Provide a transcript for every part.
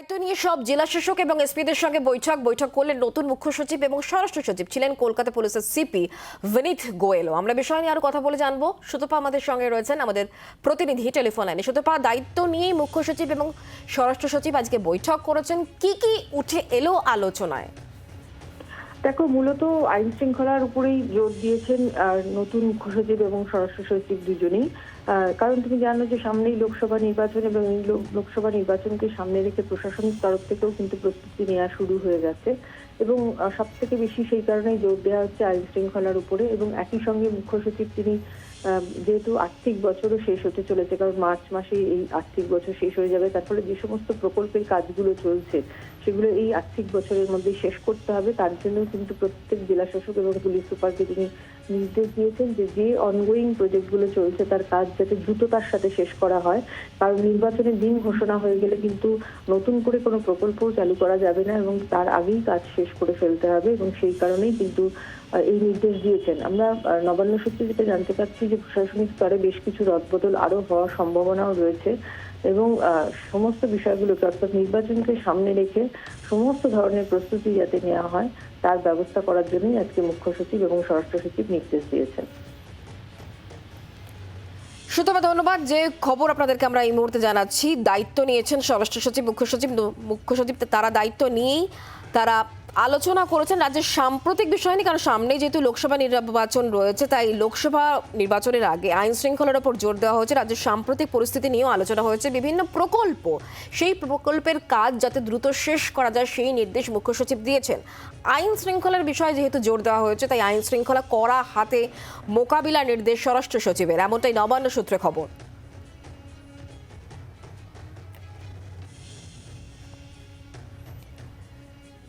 দায়িত্ব নিয়ে সব জেলা শাসক এবং এসপিদের সঙ্গে বৈঠক। বৈঠক করলেন নতুন মুখ্য সচিব এবং স্বরাষ্ট্র সচিব ছিলেন কলকাতা পুলিশের সিপি বিনীত গোয়েলও। আমরা বিষয় নিয়ে আরও কথা বলে জানব। সুতপা আমাদের সঙ্গে রয়েছেন আমাদের প্রতিনিধি টেলিফোন লাইনে। সুতপা, দায়িত্ব নিয়েই মুখ্য সচিব এবং স্বরাষ্ট্র সচিব আজকে বৈঠক করেছেন। কি কি উঠে এলো আলোচনায়? দেখো, মূলত আইন শৃঙ্খলার উপরেই জোর দিয়েছেন নতুন মুখ্য সচিব এবং স্বরাষ্ট্র সচিব দুজনেই। কারণ তুমি জানো যে সামনেই লোকসভা নির্বাচন এবং এই লোকসভা নির্বাচনকে সামনে রেখে প্রশাসনিক তরফ থেকেও কিন্তু প্রস্তুতি নেওয়া শুরু হয়ে গেছে। এবং সব থেকে বেশি সেই কারণেই জোর দেওয়া হচ্ছে আইন শৃঙ্খলার উপরে। এবং একই সঙ্গে মুখ্য সচিব তিনি যেহেতু আর্থিক বছরও শেষ হতে চলেছে, কারণ মার্চ মাসে এই আর্থিক বছর শেষ হয়ে যাবে, তার ফলে যে সমস্ত প্রকল্পের কাজগুলো চলছে, সেগুলো এই আর্থিক বছরের মধ্যে শেষ করতে হবে। তার জন্য কিন্তু প্রত্যেক জেলা শাসক এবং পুলিশ সুপারকে তিনি নির্দেশ দিয়েছেন যে যে অনগোয়িং প্রজেক্টগুলো চলছে, তার কাজ যাতে দ্রুততার সাথে শেষ করা হয়। কারণ নির্বাচনের দিন ঘোষণা হয়ে গেলে কিন্তু নতুন করে কোনো প্রকল্পও চালু করা যাবে না এবং তার আগেই কাজ শেষ করে ফেলতে হবে এবং সেই কারণেই কিন্তু এই নির্দেশ দিয়েছেন। আমরা নবান্ন সূত্রে যেটা জানতে পারছি যে প্রশাসনিক স্তরে বেশ কিছু রদবদল আরও হওয়ার সম্ভাবনাও রয়েছে এবং সমস্ত বিষয়গুলোকে অর্থাৎ নির্বাচনকে সামনে রেখে সমস্ত ধরনের প্রস্তুতি যাতে নেওয়া হয়, তার ব্যবস্থা করার জন্যই আজকে মুখ্য সচিব এবং স্বরাষ্ট্র সচিব নির্দেশ দিয়েছেন। সুতপা ধন্যবাদ, যে খবর আপনাদেরকে আমরা এই মুহূর্তে জানাচ্ছি। দায়িত্ব নিয়েছেন স্বরাষ্ট্র সচিব, মুখ্য সচিব মুখ্য সচিব, তারা দায়িত্ব নিয়েই তারা আলোচনা করেছেন রাজ্যের সাম্প্রতিক বিষয় নিয়ে, কারণ সামনেই যেহেতু লোকসভা নির্বাচন রয়েছে, তাই লোকসভা নির্বাচনের আগে আইন শৃঙ্খলার ওপর জোর দেওয়া হয়েছে। রাজ্যের সাম্প্রতিক পরিস্থিতি নিয়েও আলোচনা হয়েছে। বিভিন্ন প্রকল্প, সেই প্রকল্পের কাজ যাতে দ্রুত শেষ করা যায়, সেই নির্দেশ মুখ্য সচিব দিয়েছেন। আইন শৃঙ্খলার বিষয়ে যেহেতু জোর দেওয়া হয়েছে, তাই আইন শৃঙ্খলা করা হাতে মোকাবিলা নির্দেশ স্বরাষ্ট্র সচিবের। এমনটাই নবান্ন সূত্রে খবর।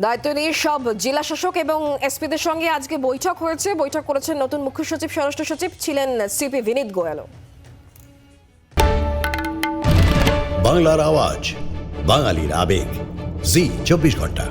দায়িত্ব নিয়ে সব জেলা শাসক এবং এসপিদের সঙ্গে আজকে বৈঠক হয়েছে। বৈঠক করেছেন নতুন মুখ্য সচিব, স্বরাষ্ট্র সচিব ছিলেন সিপি বিনীত গোয়ালও। বাংলার আওয়াজ, বাঙালির আবেগ। জি, চব্বিশ ঘণ্টা।